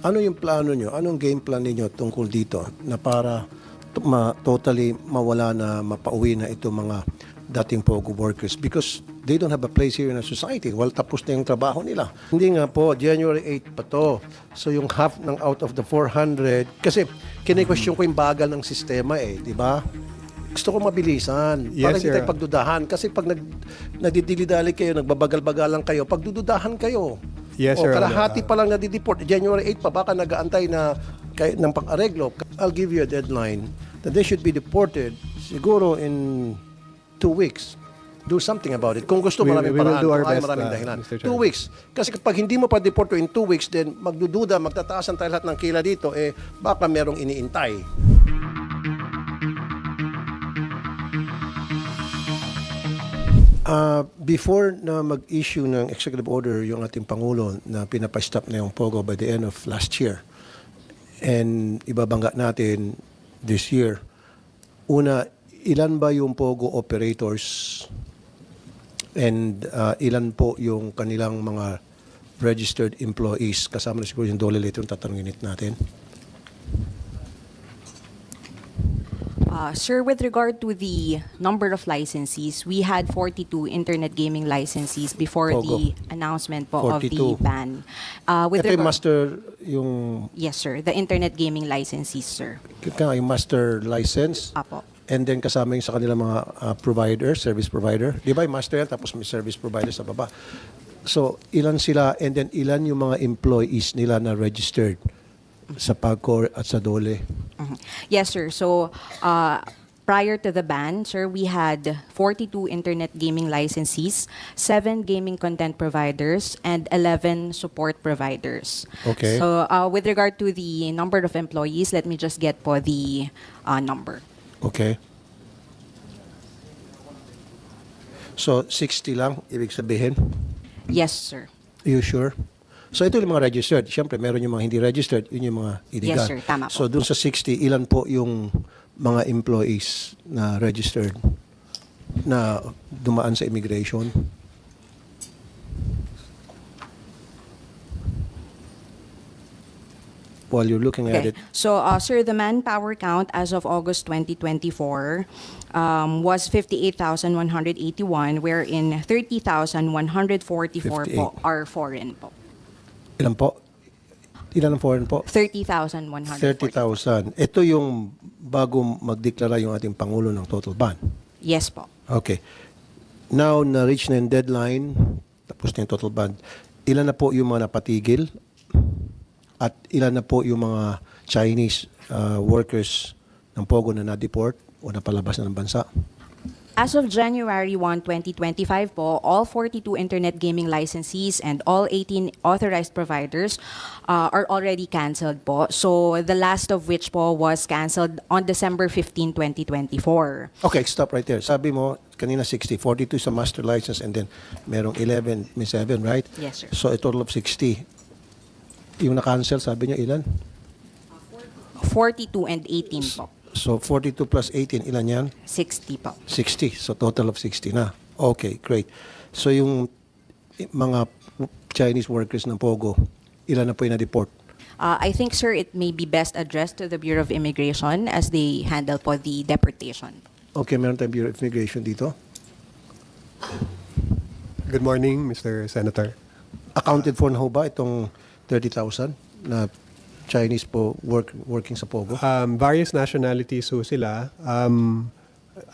Ano yung plano nyo? Anong game plan ninyo tungkol dito na para ma- totally mawala na mapauwi na itong mga dating POGO workers because they don't have a place here in our society. Well, tapos na yung trabaho nila. Hindi nga po, January 8 pa to. So yung half ng out of the 400, kasi kine-question ko yung bagal ng sistema eh, di ba? Gusto ko mabilisan. Yes, para hindi sir. tayo pagdudahan. Kasi pag nag, nagdidili-dali kayo, nagbabagal-bagalan kayo, pagdududahan kayo. Yes, o, sir. kalahati pa lang nadideport. January 8 pa, baka nag-aantay na kay, ng pang-areglo. I'll give you a deadline that they should be deported siguro in two weeks. Do something about it. Kung gusto, We- maraming we paraan. Kung ayaw, best, maraming uh, dahilan. Two weeks. Kasi kapag hindi mo pa deport in two weeks, then magdududa, magtataasan tayo lahat ng kila dito, eh baka merong iniintay. Uh, before na mag-issue ng executive order yung ating Pangulo na pinapastop na yung POGO by the end of last year and ibabangga natin this year, una, ilan ba yung POGO operators and uh, ilan po yung kanilang mga registered employees kasama na siguro yung dole later yung tatanungin natin. Uh, sir, with regard to the number of licensees, we had 42 internet gaming licensees before Pogo. the announcement po of 42. the ban. Uh, with Ito yung master, yung, Yes, sir. The internet gaming licensees, sir. kaya yung master license. Apo. And then kasama yung sa kanilang mga uh, provider, service provider. Di ba yung master yan, tapos may service provider sa baba. So, ilan sila and then ilan yung mga employees nila na registered sa PAGCOR at sa DOLE. Mhm. Yes, sir. So, uh, prior to the ban, sir, we had 42 internet gaming licensees, 7 gaming content providers, and 11 support providers. Okay. So, uh, with regard to the number of employees, let me just get po the uh, number. Okay. So, 60 lang, ibig sabihin. Yes, sir. You sure? So, ito yung mga registered. Siyempre, meron yung mga hindi registered. Yun yung mga illegal. Yes, sir. Tama po. So, dun sa 60, ilan po yung mga employees na registered na dumaan sa immigration? While you're looking at it, So, uh, sir, the manpower count as of August 2024 um, was 58,181, wherein 30,144 po 58. are foreign po. Ilan po? Ilan ang foreign po? 30,144. 30,000. Ito yung bago magdeklara yung ating Pangulo ng total ban. Yes po. Okay. Now, na-reach na yung deadline, tapos na yung total ban. Ilan na po yung mga napatigil? At ilan na po yung mga Chinese uh, workers ng Pogo na na-deport o napalabas na ng bansa? As of January 1, 2025 po, all 42 internet gaming licensees and all 18 authorized providers uh, are already canceled po. So, the last of which po was canceled on December 15, 2024. Okay, stop right there. Sabi mo, kanina 60, 42 sa master license and then merong 11, may 7, right? Yes, sir. So, a total of 60. Yung na-cancel, sabi niyo ilan? 42 and 18 po. So, 42 plus 18, ilan yan? 60 po. 60. So, total of 60 na. Okay, great. So, yung mga Chinese workers ng Pogo, ilan na po yung na-deport? Uh, I think, sir, it may be best addressed to the Bureau of Immigration as they handle po the deportation. Okay, meron tayong Bureau of Immigration dito. Good morning, Mr. Senator. Accounted for na ho ba itong 30,000 na Chinese po work, working sa Pogo? Um, various nationalities ho sila. Um,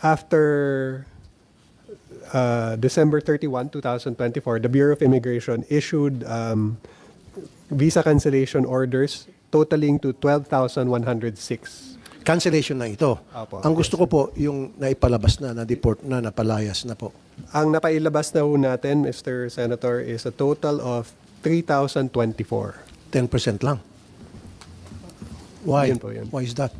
after uh, December 31, 2024, the Bureau of Immigration issued um, visa cancellation orders totaling to 12,106. Cancellation na ito. Apo. Ang gusto ko po, yung naipalabas na, na-deport na, napalayas na po. Ang napailabas na ho natin, Mr. Senator, is a total of 3,024. 10% lang. Why? Yun po, yun. Why is that?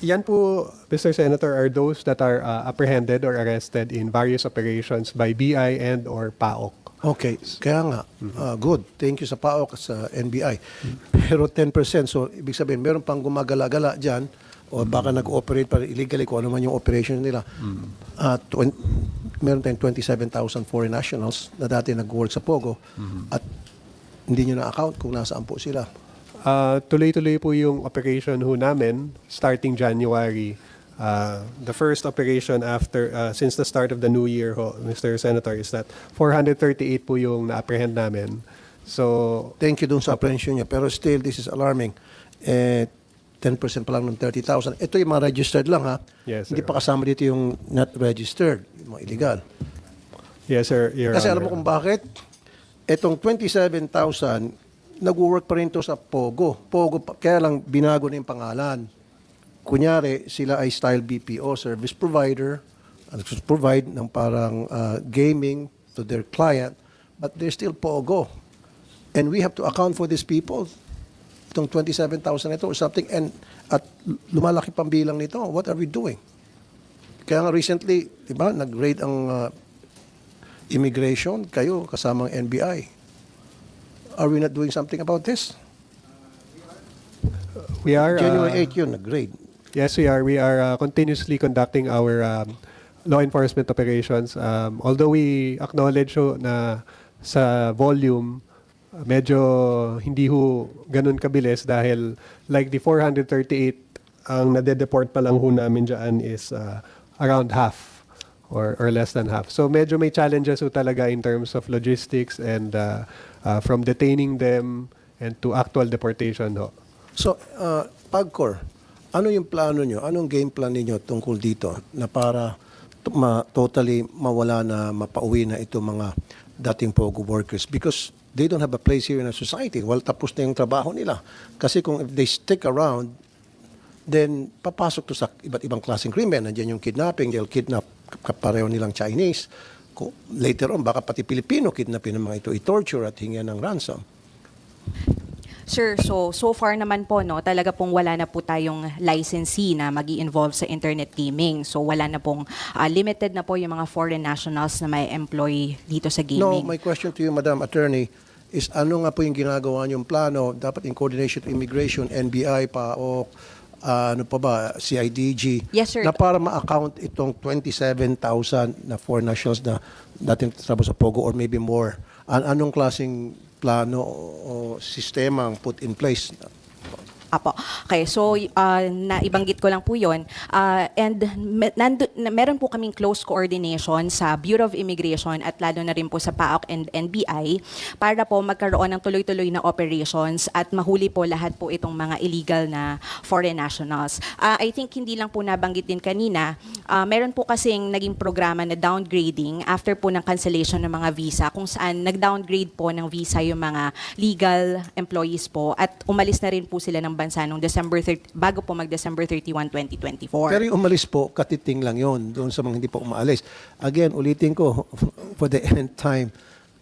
Yan po, Mr. Senator, are those that are uh, apprehended or arrested in various operations by BI and or PAOK. Okay, kaya nga, ah, good. Thank you sa PAOK at sa NBI. Pero 10%, so ibig sabihin, meron pang gumagala-gala dyan o baka nag-ooperate pa illegally kung ano man yung operation nila. Ah, twen- meron tayong 27,000 foreign nationals na dati nag-work sa Pogo at hindi nyo na-account kung nasaan po sila. Ah, tuloy-tuloy po yung operation ho namin starting January. Ah, the first operation after ah, since the start of the new year ho, Mr. Senator, is that 438 po yung na-apprehend namin. So, Thank you dun sa apprehension nyo. Pero still, this is alarming. Eh, 10% pa lang ng 30,000. Ito yung mga registered lang ha. Yes, Hindi sir. pa kasama dito yung not registered, yung mga illegal. yes sir, Your Kasi alam Honor. mo kung bakit? Itong 27,000, nag-work pa rin to sa Pogo. Pogo, kaya lang binago na yung pangalan. Kunyari, sila ay style BPO, service provider, ang provide ng parang uh, gaming to their client, but they're still Pogo. And we have to account for these people. Itong 27,000 ito or something. And at lumalaki pang bilang nito. What are we doing? Kaya nga recently, di ba, nag-raid ang uh, immigration, kayo kasamang NBI. Are we not doing something about this? we are January 8 yun, nag-raid. Yes, we are. We are uh, continuously conducting our um, law enforcement operations. Um, although we acknowledge ho na sa volume, uh, medyo hindi ho ganun kabilis dahil like the 438 ang nade-deport pa lang ho namin dyan is uh, around half or, or less than half. So medyo may challenges ho talaga in terms of logistics and uh, uh, from detaining them and to actual deportation ho. So, uh, Pagcor, ano yung plano nyo? Anong game plan ninyo tungkol dito na para t- ma- totally mawala na mapauwi na itong mga dating POGO workers because they don't have a place here in our society. Well, tapos na yung trabaho nila. Kasi kung if they stick around, then papasok to sa iba't ibang klaseng krimen. Nandiyan yung kidnapping, they'll kidnap kapareho nilang Chinese. Later on, baka pati Pilipino kidnapin ng mga ito, i-torture at hingyan ng ransom. Sir, so so far naman po no, talaga pong wala na po tayong licensee na magi involve sa internet gaming. So wala na pong ah, limited na po yung mga foreign nationals na may employ dito sa No, gaming. my question to you, Madam Attorney, is ano nga po yung ginagawa niyong plano? Dapat in coordination with immigration, NBI, PAOK, ah, ano pa ba, CIDG, Yes, sir. na para ma-account itong 27,000 na foreign nationals na dating trabaho sa POGO or maybe more. An anong klaseng plano o, o sistema ang put in place? Apo. Okay, so uh, naibanggit ko lang po 'yon. Uh, and me- nandu- na- meron po kaming close coordination sa Bureau of Immigration at lalo na rin po sa PAOK and NBI para po magkaroon ng tuloy-tuloy na operations at mahuli po lahat po itong mga illegal na foreign nationals. Uh, I think hindi lang po nabanggit din kanina, uh, meron po kasing naging programa na downgrading after po ng cancellation ng mga visa kung saan nag-downgrade po ng visa yung mga legal employees po at umalis na rin po sila ng bansa noong December 30, bago po mag-December 31, 2024. Pero yung umalis po, katiting lang yon doon sa mga hindi po umaalis. Again, ulitin ko, for the end time,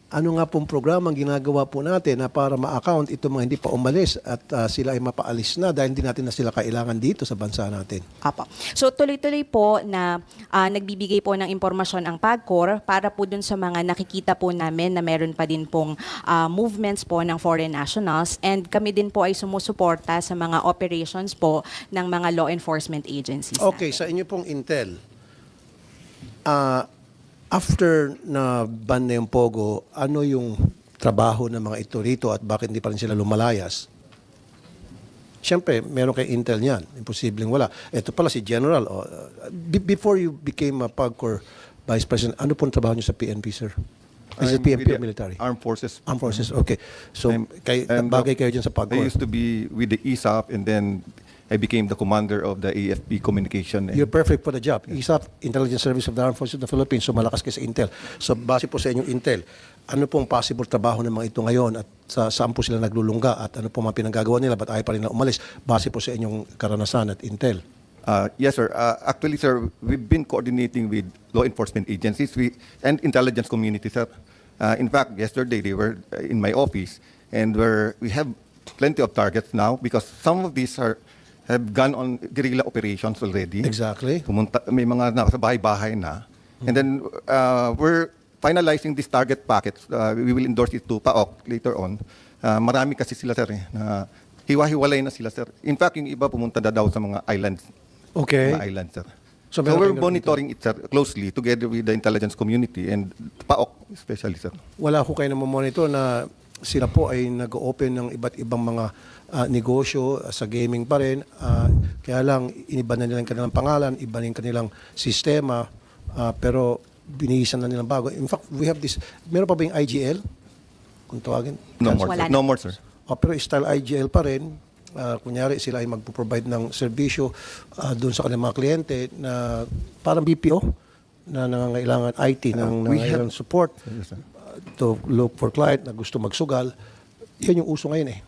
ano nga pong programa ang ginagawa po natin na para ma-account itong mga hindi pa umalis at ah, sila ay mapaalis na dahil hindi natin na sila kailangan dito sa bansa natin. Apo. So tuloy-tuloy po na ah, nagbibigay po ng impormasyon ang PAGCOR para po dun sa mga nakikita po namin na meron pa din pong ah, movements po ng foreign nationals and kami din po ay sumusuporta sa mga operations po ng mga law enforcement agencies. Okay, sa inyo pong intel, ah, after na ban na yung Pogo, ano yung trabaho ng mga ito rito at bakit hindi pa rin sila lumalayas? Siyempre, meron kay Intel niyan. Imposibleng wala. Ito pala si General. Oh, uh, be- before you became a PAGCOR Vice President, ano pong trabaho niyo sa PNP, sir? Is it I'm PNP with or the military? Armed Forces. Armed Forces, okay. So, I'm- kay, and, bagay kayo dyan sa I PAGCOR. used to be with the ESOP and then I became the commander of the AFP communication. You're perfect for the job. ISAF, Intelligence Service of the Armed Forces of the Philippines, so malakas kayo sa Intel. So base po sa inyong Intel, ano pong possible trabaho ng mga ito ngayon at sa, saan po sila naglulungga at ano po mga pinagagawa nila ba't ayaw pa rin na umalis base po sa inyong karanasan at Intel? Uh, yes, sir. Uh, actually, sir, we've been coordinating with law enforcement agencies we, and intelligence community, sir. Uh, in fact, yesterday they were uh, in my office and we're, we have plenty of targets now because some of these are have gone on guerrilla operations already. Exactly. Pumunta, may mga nasa bahay-bahay na. And then uh, we're finalizing this target packets. Uh, we will endorse it to PAOK later on. Uh, marami kasi sila, sir, eh, na hiwa-hiwalay na sila, sir. In fact, yung iba pumunta na daw sa mga islands. Okay. Mga islands, sir. So So, we're monitoring it, sir, closely together with the intelligence community and PAOK especially, sir. Wala ko kayo na monitor na sila po ay nag-open ng iba't ibang mga ah, negosyo ah, sa gaming pa rin. Ah, kaya lang, iniba na nilang kanilang pangalan, iba na kanilang sistema, ah, pero binihisan na nilang bago. In fact, we have this, meron pa ba yung IGL? Kung tawagin? No more, sir. No more, sir. Ah, pero style IGL pa rin. Ah, kunyari, sila ay magpo-provide ng serbisyo ah, doon sa kanilang mga kliyente na parang BPO na nangangailangan IT, ng Uh, have- nangangailangan support Yes, uh, to look for client na gusto magsugal. Yan yung uso ngayon eh.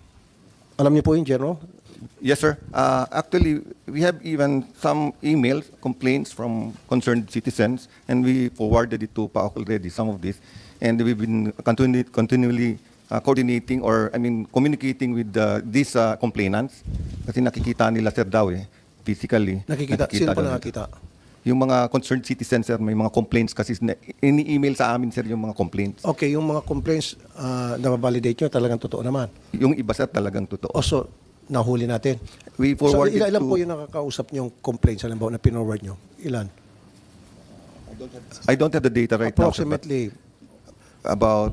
Alam niyo po yun, General? Yes, sir. Uh, actually, we have even some emails, complaints from concerned citizens, and we forwarded it to PAOK already, some of this. And we've been continu- continually uh, coordinating or, I mean, communicating with uh, these uh, complainants. Kasi nakikita nila, sir, daw eh, physically. Nakikita. Sino po daw nila. nakakita? Yung mga concerned citizens, sir, may mga complaints kasi na- ini-email sa amin, sir, yung mga complaints. Okay, yung mga complaints ah, na validate nyo, talagang totoo naman. Yung iba, sir, talagang totoo. Also, nahuli natin. We So, forwarded ilan, po yung nakakausap nyo complaints, halimbawa, na pinorward nyo? Ilan? I don't have the data right now, sir, but Approximately about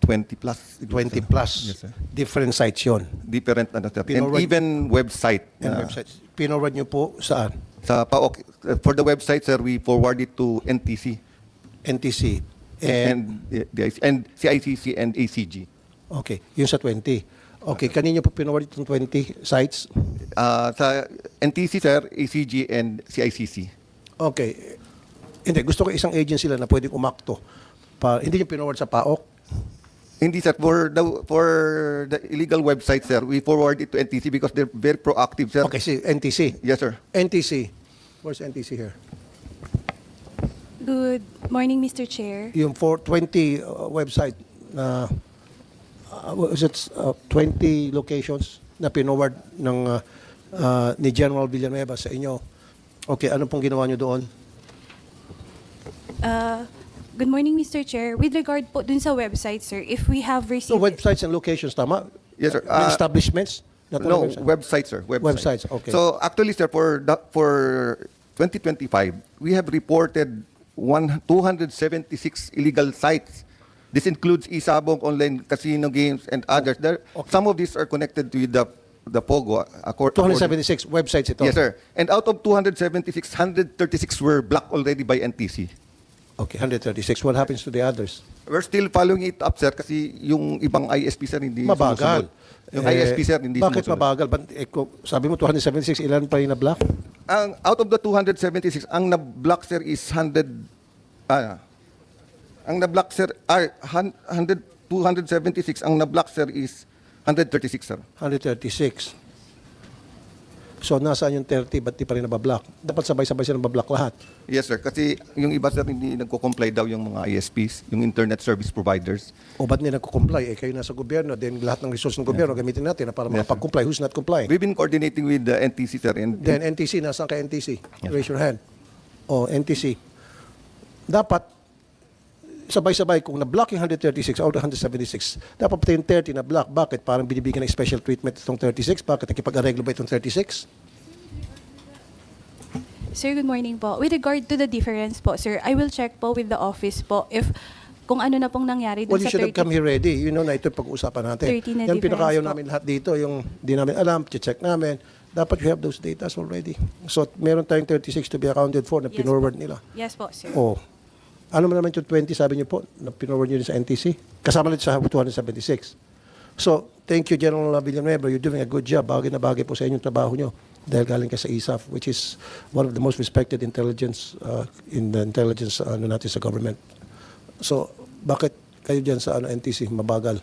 20 plus. 20 plus Yes, sir. different sites yon different ano, sir. and Pinorward- even website and uh, websites. Pinorward nyo po saan? Sa PAOK for the website sir we forward it to NTC NTC. and And, the, and CICC and ACG okay, yun sa 20. Okay, kanino po pinorward itong 20 sites? uh, sa NTC sir ACG and CICC Okay. Hindi, gusto ko isang agency lang na pwedeng umakto. Pa, hindi nyo pinorward sa PAOK. Hindi sir for the for the illegal website sir we forward it to NTC because they're very proactive sir Okay, si NTC. yes sir NTC. Where's NTC here? Good morning, Mr. Chair. Yung 420 uh, website na uh, was it uh, 20 locations na pinorward ng uh, uh, ni General Villanueva sa inyo. Okay, ano pong ginawa nyo doon? Uh, good morning, Mr. Chair. With regard po dun sa website, sir, if we have received... So websites and locations, tama? Yes, sir. Uh, establishments? Not No, website. websites, sir. Websites. Websites, okay. So actually, sir, for the, for 2025, we have reported one, 276 illegal sites. This includes Isabong online casino games and others. There, some of these are connected with the the Pogo. accor- according- 276 websites ito? Yes, sir. And out of 276, 136 were blocked already by NTC. Okay, 136. What happens to the others? We're still following it up, sir, kasi yung ibang ISP, sir, hindi Mabagal. sumusunod. Yung Eh, ISP, sir, hindi Bakit sumusunod. mabagal? Ba't, eh, kung sabi mo 276, ilan pa yung na-block? Ang out of the 276, ang na-block sir is 100 ah ang na-block sir ah, hun- 100 276 ang na-block sir is 136 sir. 136. So, nasaan yung 30? Ba't di pa rin nabablock? Dapat sabay-sabay sila nabablock lahat. Yes sir kasi yung iba sir hindi nagko-comply daw yung mga ISPs, yung internet service providers. O ba't nila nagko-comply? Eh, kayo nasa gobyerno, then lahat ng resource ng gobyerno gamitin natin na para Yes, sir. makapag-comply. Who's not complying? We've been coordinating with the NTC sir and Then, NTC, nasaan ka NTC? Yes. Raise your hand. O, NTC. Dapat, sabay-sabay, kung na-block yung 136 out of 176, dapat pati yung 30 na-block. Bakit? Parang binibigyan ng special treatment itong 36? Bakit? Nakipag-areglo ba itong 36? Sir, good morning po. With regard to the difference po, sir, I will check po with the office po if kung ano na pong nangyari dun Well, you sa should have 30 come here ready. You know na ito yung pag-uusapan natin. 30 na Yan difference pinakaayaw po. namin lahat dito, yung di namin alam, check namin. Dapat you have those data already. So, meron tayong 36 to be accounted for na Yes pinorward nila. Yes po, sir. Oh. Ano naman yung 20, sabi niyo po, na pinorward niyo sa NTC? Kasama nito sa 276. So, thank you, General Villanueva. You're doing a good job. Bagay na bagay po sa inyong trabaho niyo. Dahil galing ka sa ISAF, which is one of the most respected intelligence uh, in the intelligence ano natin sa government. So, bakit kayo dyan sa ano, NTC mabagal?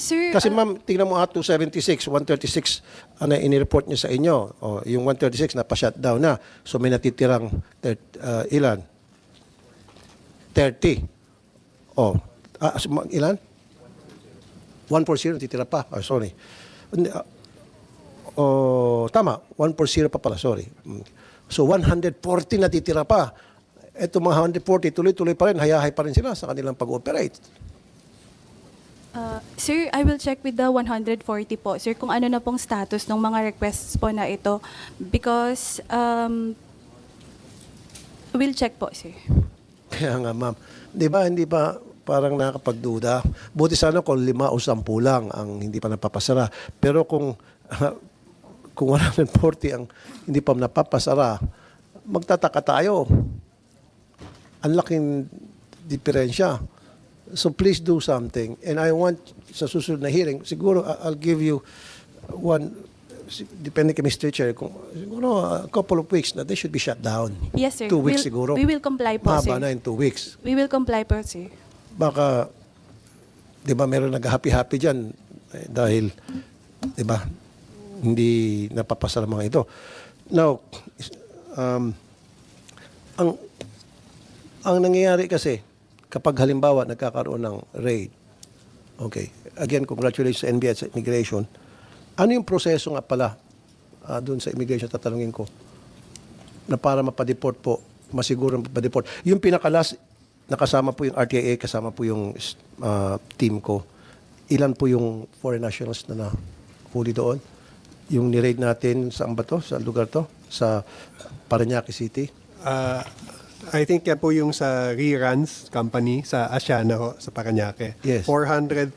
Sir, Kasi uh, ma'am, tingnan mo ah, 276, 136 ano ini-report niya sa inyo. O, yung 136 na pa-shutdown na. So may natitirang thir- uh, ilan? 30. Oh, ah, so, ma- ilan? 140 natitira pa. Oh, sorry. Hindi, ah, oh, tama, 140 pa pala, sorry. Mm. So 140 natitira pa. Ito mga 140, tuloy-tuloy pa rin, hayahay pa rin sila sa kanilang pag-operate. Uh, sir, I will check with the 140 po, sir, kung ano na pong status ng mga requests po na ito because um, we'll check po, sir. Kaya nga, ma'am. Di ba, hindi pa parang nakakapagduda. Buti sana kung lima o sampu lang ang hindi pa napapasara. Pero kung kung 140 ang hindi pa napapasara, magtataka tayo. Ang laking diferensya. So please do something. And I want sa susunod na hearing, siguro I'll give you one, depende kay Mr. Chair, kung, siguro a couple of weeks na they should be shut down. Yes, sir. Two weeks We'll- siguro. we will comply po, Mahaba sir. na in two weeks. We will comply po, sir. Baka, di ba, meron nag-happy-happy dyan eh, dahil, di ba, hindi napapasa ng mga ito. Now, um, ang ang nangyayari kasi, kapag halimbawa nagkakaroon ng raid, okay, again, congratulations sa NBI at sa immigration, ano yung proseso nga pala ah, doon sa immigration, tatanungin ko, na para mapadeport po, masiguro mapadeport. Yung pinakalas, nakasama po yung RTIA, kasama po yung ah, team ko. Ilan po yung foreign nationals na nahuli doon? Yung ni-raid natin, saan ba to? Sa lugar to? Sa Parañaque City? Uh, I think yan po yung sa reruns company sa Asiana ho, sa Paranaque. Yes. 438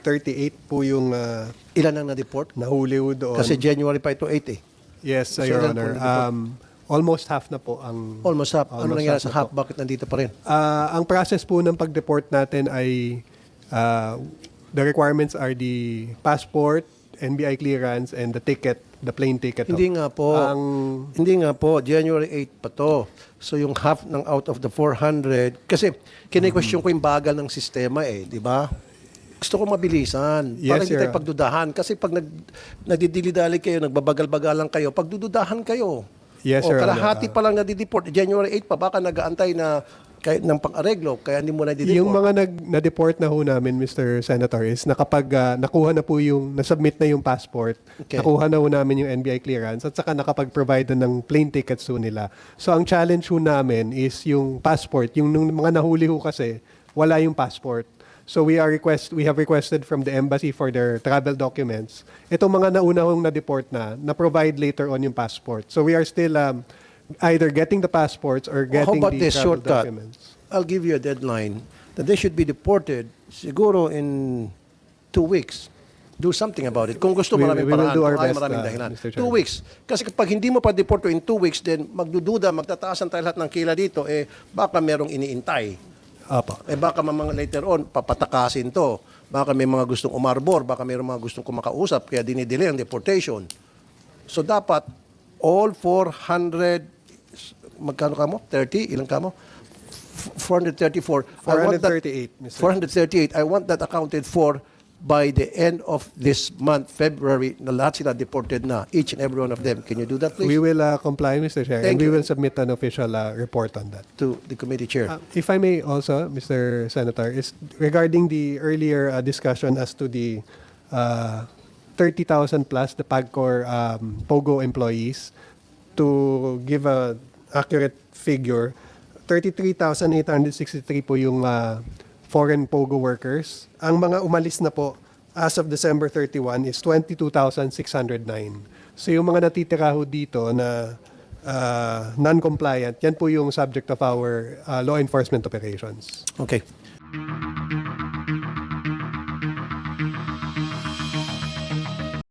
po yung uh, Ilan ang na-deport? nahuli ho doon. Kasi January pa ito 8 eh. yes, So, Your ilan po Honor. na-deport? Um, almost half na po ang... Almost half. Ano Almost nangyari half sa na half? Bakit nandito pa rin? Ah, ang process po ng pag-deport natin ay ah, the requirements are the passport, NBI clearance, and the ticket, the plane ticket. ho. Hindi nga po. Ang Hindi nga po. January 8 pa to. So yung half ng out of the 400, kasi kine-question ko yung bagal ng sistema eh, di ba? Gusto ko mabilisan. Yes, para hindi tayo pagdudahan. Kasi pag nag, nagdidili-dali kayo, nagbabagal-bagalan kayo, pagdududahan kayo. Yes, o Your kalahati Honor. pa lang nadideport. January 8 pa, baka nag-aantay na kay, ng pang-areglo, kaya hindi mo na Yung mga nag, na-deport na ho namin, Mr. Senator, is na kapag ah, nakuha na po yung, nasubmit na yung passport, Okay. nakuha na ho namin yung NBI clearance, at saka nakapag-provide na ng plane tickets ho nila. So, ang challenge ho namin is yung passport. Yung nung mga nahuli ho kasi, wala yung passport. So, we are request we have requested from the embassy for their travel documents. Itong mga nauna hong na-deport na, na-provide later on yung passport. So, we are still um, either getting the passports or How getting about the this travel shortcut? documents. I'll give you a deadline that they should be deported siguro in two weeks. Do something about it. Kung gusto, We- maraming we will paraan. do our Kung ayaw, best, maraming uh, dahilan. Mr. Chairman. Two weeks. Kasi kapag hindi mo pa deport in two weeks, then magdududa, magtataasan tayo lahat ng kila dito, eh baka merong iniintay. Apa. Eh baka mga later on, papatakasin to. Baka may mga gustong umarbor, baka may mga gustong kumakausap, kaya dinidelay ang deportation. So dapat, all 400, magkano ka mo? 30? Ilang ka mo? F- 434. I want that- 438, Mr. 438. I want that accounted for by the end of this month, February, na lahat sila deported na, each and every one of them. Can you do that, please? We will uh, comply, Mr. Chair, Thank and we you. will submit an official uh, report on that. to the committee chair. Uh, if I may also, Mr. Senator, is regarding the earlier uh, discussion as to the uh, 30,000 plus, the PAGCOR um, POGO employees, to give a accurate figure, 33,863 po yung uh, foreign POGO workers. Ang mga umalis na po as of December 31 is 22,609. So yung mga natitira dito na uh, non-compliant, yan po yung subject of our uh, law enforcement operations. Okay.